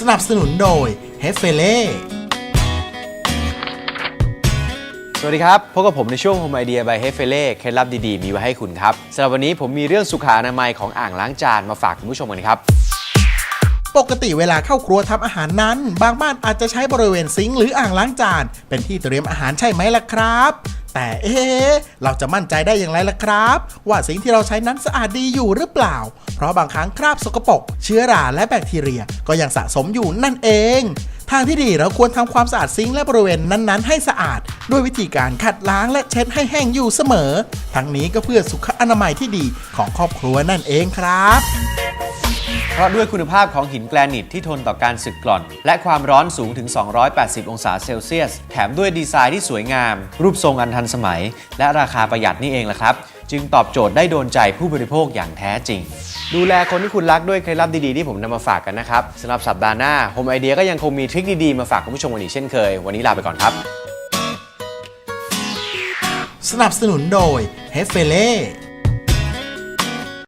สนับสนุนโดยเฮฟเฟเล่สวัสดีครับ พบกับผมในช่วง Home Idea by h e f e l e เคล็ดลับดีๆ มีไว้ให้คุณครับสำหรับวันนี้ผมมีเรื่องสุขอนามัยของอ่างล้างจานมาฝากคุณผู้ชมกันครับ ปกติเวลาเข้าครัวทำอาหารนั้น บางบ้านอาจจะใช้บริเวณซิงค์หรืออ่างล้างจาน เป็นที่เตรียมอาหารใช่ไหมล่ะครับ แต่เอ๊เราจะมั่นใจได้อย่างไรล่ะครับ ว่าสิ่งที่เราใช้นั้นสะอาดดีอยู่หรือเปล่า เพราะบางครั้งคราบสกปรกเชื้อราและแบคทีเรียก็ยังสะสมอยู่นั่นเอง ทางที่ดีเราควรทำความสะอาดซิงค์และบริเวณนั้นๆ ให้สะอาด ด้วยวิธีการขัดล้างและเช็ดให้แห้งอยู่เสมอ ทั้งนี้ก็เพื่อสุขอนามัยที่ดีของครอบครัวนั่นเองครับ ราะด้วยคุณภาพของหินแกรนิตที่ทนต่อการสึกกร่อน และความร้อนสูงถึง 280 องศาเซลเซียส แถมด้วยดีไซน์ที่สวยงาม รูปทรงอันทันสมัย และราคาประหยัดนี่เองล่ะครับ จึงตอบโจทย์ได้โดนใจผู้บริโภคอย่างแท้จริง ดูแลคนที่คุณรักด้วยเคล็ดลับดีๆที่ผมนำมาฝากกันนะครับสำหรับสัปดาห์หน้า Home Idea ก็ยังคงมีทริคดีๆมาฝากคุณผู้ชมกันอีกเช่นเคย วันนี้ลาไปก่อนครับ สนับสนุนโดยเฮฟเฟเล่